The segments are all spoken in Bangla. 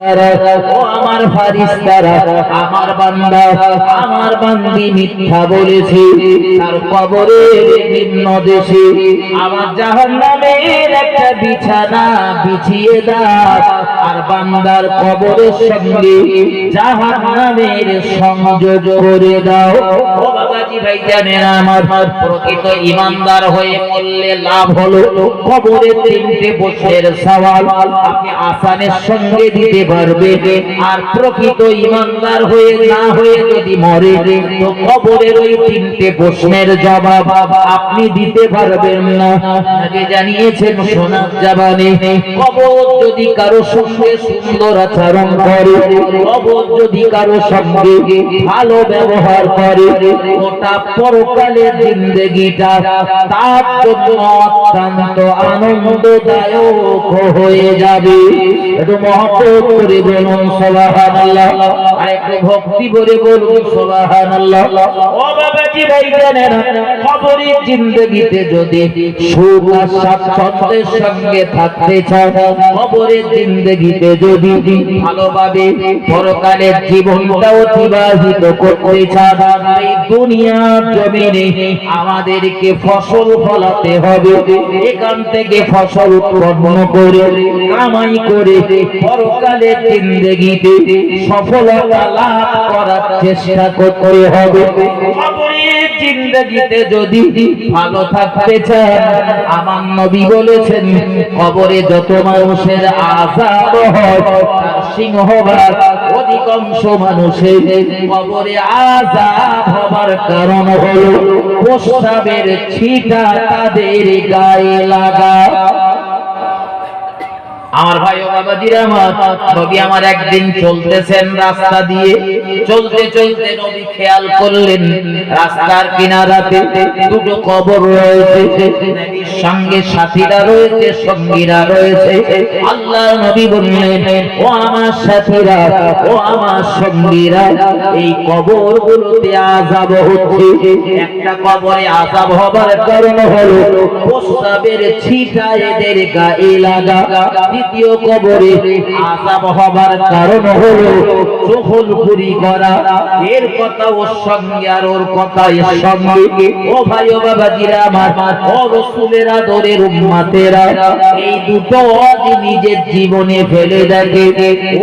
আমার ফারিস্তারা আমার বান্দা, আমার বান্দি মিথ্যা বলেছে। তার কবরে নিম্ন দেশে আমার জাহান্নামের একটা বিছানা বিছিয়ে দাও। আর বান্দার কবরের সঙ্গে জাহান্নামের সংযোগ করে দাও। আপনি দিতে জবাব আপনি দিতে পারবেন না। জানিয়েছেন সোনার জাবানে, কবর যদি কারও সঙ্গে সুন্দর আচরণ করে। কবর যদি কারও সঙ্গে ভালো ব্যবহার করে ওটা পরকালের জিন্দগিটা তার জন্য অত্যন্ত আনন্দদায়ক হয়ে যাবে। একটু মহব্বত করে বলুন, সুবহানাল্লাহ। আর একটু ভক্তি করে বলুন জানেন কবরের জিন্দগিতে যদি সুখ আর স্বাচ্ছন্দ্যের সঙ্গে থাকতে চান কবরের জিন্দগিতে যদি ভালোভাবে পরকালের জীবনটা অতিবাহিত করতে চান এই দুনিয়ার জমিনে আমাদেরকে ফসল ফলাতে হবে। এখান থেকে ফসল উৎপন্ন করে, কামাই করে পরকালের জিন্দগিতে সফলতা লাভ করার চেষ্টা করতে হবে। জিন্দগিতে যদি ভালো থাকতে চান, আমার নবী বলেছেন, কবরে যত মানুষের আজাব হয়, তার সিংহভাগ অধিকাংশ মানুষের কবরে আজাব হবার কারণ হলো প্রস্তাবের ছিটা তাদের গায়ে লাগা। আমার ভাই ও বাবাজিরা আমার, নবী আমার একদিন চলতেছেন রাস্তা দিয়ে। চলতে চলতে নবী খেয়াল করলেন, রাস্তার কিনারাতে দুটো কবর রয়েছে। সঙ্গে সাথীরা রয়েছে, সঙ্গীরা রয়েছে। আল্লাহ নবী বললেন, ও আমার সাথীরা, ও আমার সঙ্গীরা, এই কবর গুলোতে আজাব হচ্ছে। একটা কবরে আজাব হবার কারণ হলো, প্রস্তাবের ছিটা এদের গায়ে লাগা। দ্বিতীয় কবরে আজাব হবার কারণ হলো চোখলপুরি করা এর কথা ওর সঙ্গে আর ওর কথা এর সঙ্গে। ও ভাই ও বাবাজিরা আমার, ও রসুলের আদরের উম্মাতেরা। এই দুটো আজ নিজের জীবনে ফেলে দেখে।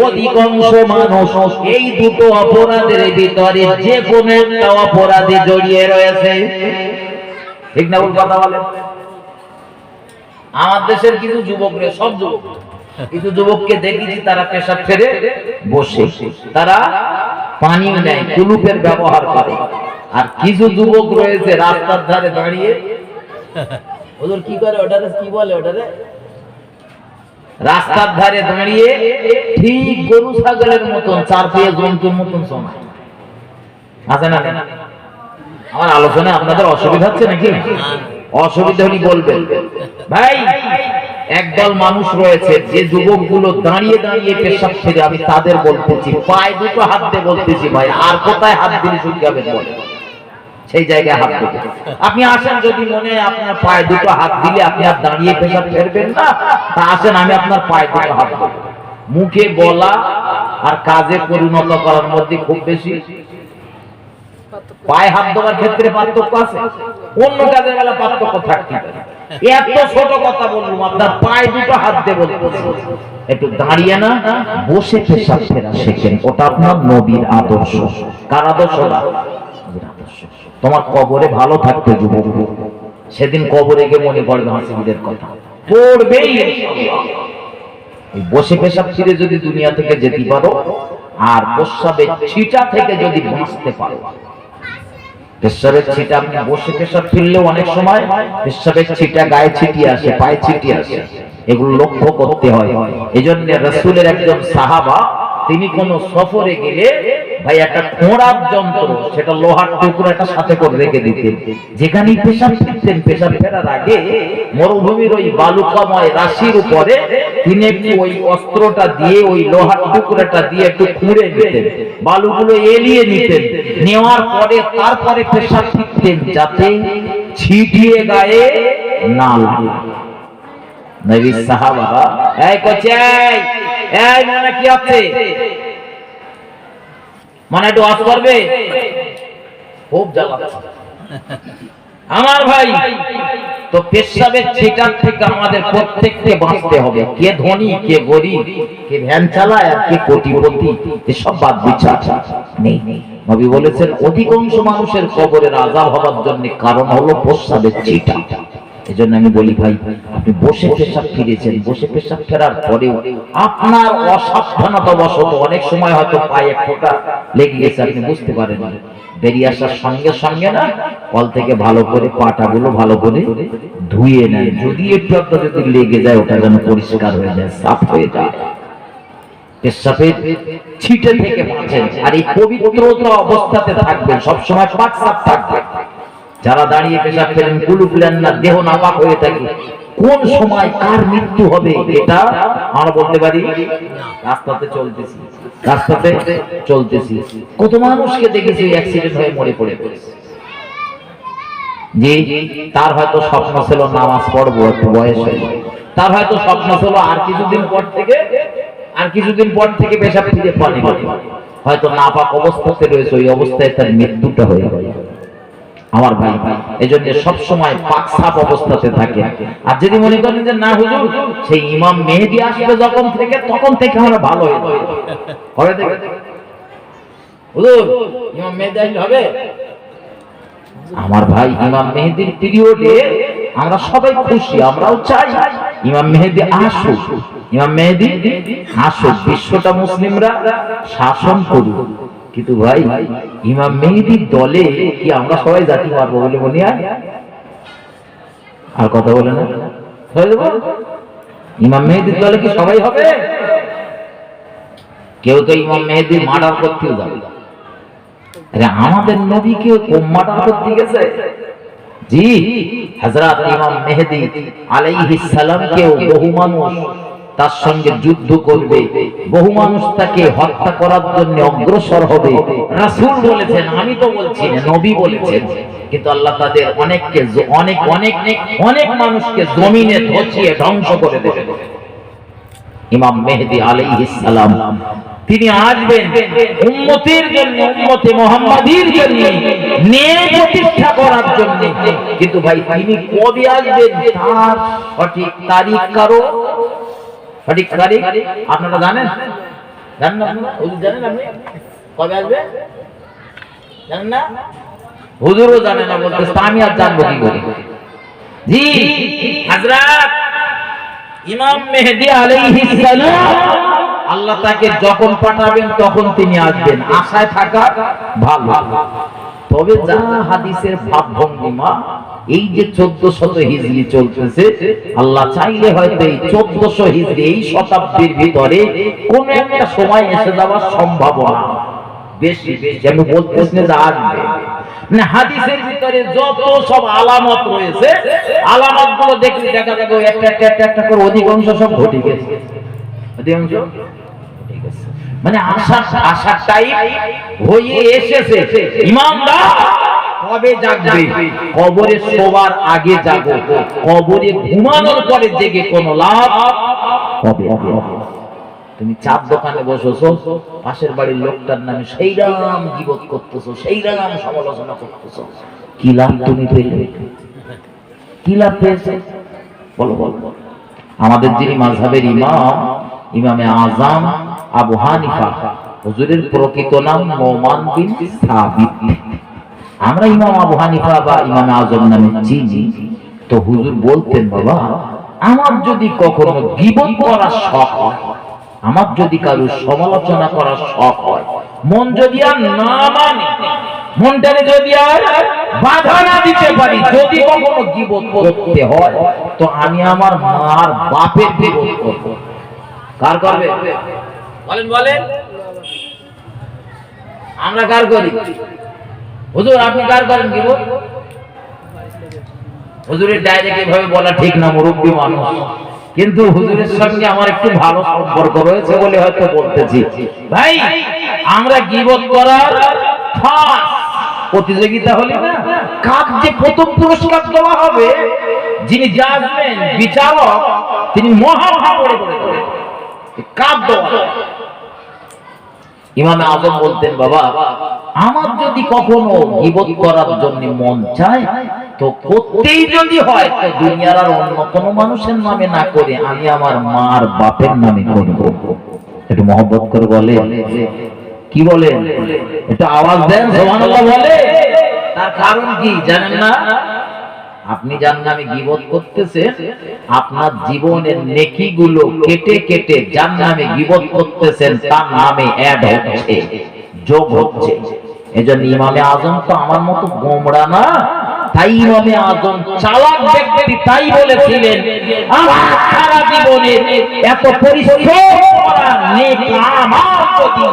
অধিকাংশ মানুষ এই দুটো অপরাধের ভিতরে যে কোনো একটা অপরাধে জড়িয়ে রয়েছে। ঠিক না ভুল কথা বলেন? আমার দেশের কিছু যুবক রে সব যুবক। কিছু যুবককে দেখেছি, তারা পেশাব ছেড়ে বসে। তারা পানি নেয়, কুলুপের ব্যবহার করে। আর কিছু যুবক রয়েছে রাস্তার ধারে দাঁড়িয়ে। ওদের কি করে, ওটারে কি বলে, ওটারে? রাস্তার ধারে দাঁড়িয়ে ঠিক গরু ছাগলের মতন, চার পেয়ে জন্তুর মতন সময় আছে না আমার আলোচনায় আপনাদের অসুবিধা হচ্ছে নাকি? অসুবিধা হলে বলবেন। ভাই, একদল মানুষ রয়েছে, যে যুবকগুলো দাঁড়িয়ে দাঁড়িয়ে পেশাব ছেড়ে আমি তাদের বলতেছি, পায়ে দুটো হাত দিয়ে বলতেছি, ভাই, আর কোথায় হাত দিলে শুনকাবেন বলে সেই জায়গায় হাত দিবে আপনি আসেন যদি মনে আপনার পায়ে দুটো হাত দিলে আপনি আর দাঁড়িয়ে পেশাব ফেরবেন না, তা আসেন, আমি আপনার পায়ে দুটো হাত দেবো। মুখে বলা আর কাজে পরিণত করার মধ্যে খুব বেশি পায়ে হাত দেওয়ার ক্ষেত্রে পার্থক্য আছে? অন্য কাজের বেলা পার্থক্য থাকতে এত ছোট কথা বললাম আপনার পায়ে দুটো হাত বলতে একটু দাঁড়িয়ে না, বসে পেশাব ফেরা শেখেন। ওটা আপনার নবীর আদর্শ। কার আদর্শ? তোমার কবরে ভালো থাকতে যুবক। সেদিন কবরে গিয়ে মনে পড়বে হাসিদের কথা। পড়বেই। বসে পেশাব ছিঁড়ে যদি দুনিয়া থেকে যেতে পারো, আর প্রস্রাবের ছিটা থেকে যদি বাঁচতে পারো পেশাবের ছিটা আপনি বসে পেশাব ফিরলেও অনেক সময় পেশাবের ছিটা গায়ে ছিটিয়ে আসে, পায়ে ছিটিয়ে আসে। এগুলো লক্ষ্য করতে হয়। এই জন্য রসুলের একজন সাহাবা, তিনি কোন সফরে গেলে ভাই, একটা খোঁড়ার যন্ত্র, সেটা লোহার টুকরো একটা সাথে করে রেখে দিতেন। যেখানে পেশাব ফিরতেন, পেশাব ফেরার আগে মরুভূমির ওই বালুকাময় রাশির উপরে তিনি একটু ওই অস্ত্রটা দিয়ে, ওই লোহার দিয়ে একটু খুঁড়ে বালুগুলো এলিয়ে নিতেন। নেওয়ার পরে তারপরে পেশাব যাতে ছিটিয়ে গায়ে না লাগে। নবী সাহাবারা, এই এই এই কি হচ্ছে মনে একটু আস করবে? খুব আমার ভাই, তো পেশাবের ছিটার থেকে আমাদের প্রত্যেককে বাঁচতে হবে। কে ধনী, কে গরিব, কে ভ্যান চালায় আর কে কোটিপতি, এসব বাদ বিচার নেই। নবী বলেছেন, অধিকাংশ মানুষের কবরের আজাব হবার জন্য কারণ হলো প্রস্রাবের ছিটা আমি বলি ভাই, আপনি বসে পেশাব ফিরেছেন, বসে পেশাব ফেরার আপনার অসাবধানতা অনেক সময় হয়তো পায়ে ফোঁটা লেগে গেছে, আপনি বুঝতে পারেন। বেরিয়ে আসার সঙ্গে সঙ্গে না, কল থেকে ভালো করে ভালো করে ধুয়ে নেন। যদি একটু আপনার যদি লেগে যায়, ওটা যেন পরিষ্কার হয়ে যায়, সাফ হয়ে যায়। ছিটে থেকে আর এই পবিত্রতা অবস্থাতে থাকবেন, সবসময় পাক থাকবেন যারা দাঁড়িয়ে পেশাব ফেলেন কুলু ফেলেন না, দেহ নাপাক হয়ে থাকে। কোন সময় কার মৃত্যু হবে, এটা আমরা বলতে পারি রাস্তাতে চলতেছি। রাস্তাতে চলতেছি। কত মানুষকে দেখেছি অ্যাক্সিডেন্ট হয়ে মরে পড়ে যে তার হয়তো স্বপ্ন ছিল নামাজ পড়ব, একটু বয়স তার হয়তো স্বপ্ন ছিল আর কিছুদিন পর থেকে, আর কিছুদিন পর থেকে পেশাব ফিরে পানি হয়তো নাপাক অবস্থাতে রয়েছে, ওই অবস্থায় তার মৃত্যুটা হয়ে আমার ভাই। এই জন্য সবসময় পাক সাপ অবস্থাতে থাকে। আর যদি মনে করেন যে, না হুজুর, সেই ইমাম মেহেদি আসবে যখন থেকে, তখন থেকে আমরা ভালো হয়ে হুজুর, ইমাম মেহেদি আসলে হবে? আমার ভাই ইমাম মেহেদির পিরিয়ডে আমরা সবাই খুশি, আমরাও চাই ইমাম মেহেদি আসুক। ইমাম মেহেদি আসুক, বিশ্বটা মুসলিমরা শাসন করুক। কিন্তু ভাই, ইমাম মেহেদির দলে কি আমরা সবাই জাতি পারব বলে মনে হয়? আর কথা বলে না। ইমাম মেহেদির দলে কি সবাই হবে? কেউ তো ইমাম মেহেদি মার্ডার করতেও যাবে। আরে আমাদের নবীকে মার্ডার করতে গেছে? জি, হযরত ইমাম মেহেদি আলাইহিস সালামকেও বহু মানুষ তার সঙ্গে যুদ্ধ করবে। বহু মানুষ তাকে হত্যা করার জন্য অগ্রসর হবে। রাসূল বলেছেন, আমি তো বলছি নবী বলেছেন। কিন্তু আল্লাহ তাদের অনেককে অনেক অনেক অনেক মানুষকে জমিনে ধসিয়ে ধ্বংস করে দেবে। ইমাম মেহেদি আলাইহিস সালাম, তিনি আসবেন উম্মতের জন্য, উম্মতে মুহাম্মাদীর জন্য, ন্যায় প্রতিষ্ঠা করার জন্য। কিন্তু ভাই, তিনি কবে আসবেন? তার সঠিক তারিখ কারও? সঠিক তারিখ আপনারা জানেন? জানেন আপনারা? জানেন আপনি? কবে আসবে? জানেন না? হুজুরও না আমি আর জানব কি জি হযরত ইমাম মেহেদি আলাইহিস সালাম আল্লাহ তাকে যখন পাঠাবেন তখন তিনি আসবেন। আশায় থাকা ভালো। তবে যা হাদিসের ভাব ভঙ্গিমা, এই যে চোদ্দ শত হিজরি চলতেছে, আল্লাহ চাইলে হয়তো এই চোদ্দশো হিজরি এই শতাব্দীর ভিতরে কোন একটা সময় এসে যাওয়ার সম্ভাবনা। মানে অধিকাংশ সব ঘটে গেছে। অধিকাংশ। মানে আশা আশার টাইম হয়ে এসেছে। ইমানদার কবে জাগবে? কবরে শোবার আগে জাগো। কবরে ঘুমানোর পরে জেগে কোনো লাভ হবে তুমি চাপ দোকানে বসেছো পাশের বাড়ির লোকটার নামে সেই রাম জীবত করতেছো, সেই রাম সমালোচনা করতেছো। কি লাভ তুমি পেলে? কি লাভ পেয়েছে? বলো বলো বলো। আমাদের যিনি মাঝহাবের ইমাম ইমামে আজম আবু হানিফা, হুজুরের প্রকৃত নাম নোমান বিন সাবিত। আমরা ইমাম আবু হানিফা বা ইমামে আজম নামে চিনি। তো হুজুর বলতেন, বাবা, আমার যদি কখনো গিবত করার শখ হয়, আমার যদি কারও সমালোচনা করার শখ হয়, মন যদি আর না মানে মনটারে যদি আর বাধা না দিতে পারি, যদি কখনো গিবত করতে হয়, তো আমি আমার মার বাপের গিবত করব। কার করবে? বলেন বলেন। আমরা কার করি? হুজুর আপনি কার করেন গিবত হুজুরের ডাইরেক্ট এভাবে বলা ঠিক না মুরব্বী মানুষ। কিন্তু হুজুরের সঙ্গে আমার একটু ভালো সম্পর্ক রয়েছে বলে হয়তো বলতেছি। ভাই আমরা গিবত করার প্রতিযোগিতা হলে না কাক যে প্রথম পুরস্কার দেওয়া হবে যিনি আসবেন বিচারক তিনি মহা পড়ে ইমামে আজম বলতেন, বাবা, আমার যদি কখনো গিবত করার জন্য মন চায়, তো করতেই যদি হয়, দুনিয়ার আর অন্য কোনো মানুষের নামে না করে আমি আমার মার বাপের নামে করব। একটু মহব্বত করে বলে কি বলে একটু আওয়াজ দেন তার কারণ কি, জানেন না? আপনি যার নামে গিবত করতেছেন, আপনার জীবনের নেকি গুলো কেটে কেটে যার নামে গিবত করতেছেন, তার নামে অ্যাড হচ্ছে, যোগ হচ্ছে। এজন্য ইমামে আজম তো আমার মতো না, তাই ইমামে আজম চালাক ব্যক্তি তাই বলেছিলেন, আমার সারা জীবনে এত পরিশ্রম করা নেক আমার যদি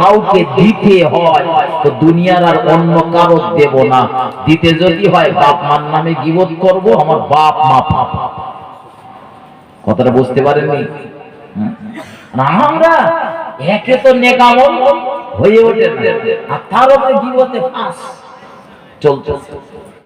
কাউকে দিতে হয় তো দুনিয়ার আর অন্য কারও দেব না। দিতে যদি হয় বাপ মার নামে গিবত করব, আমার বাপ মা কথাটা বুঝতে পারেননি? আমরা একে তো নেকামল হয়ে ওঠে আর তার উপরে গিবতে ফাঁস। চলতেছে।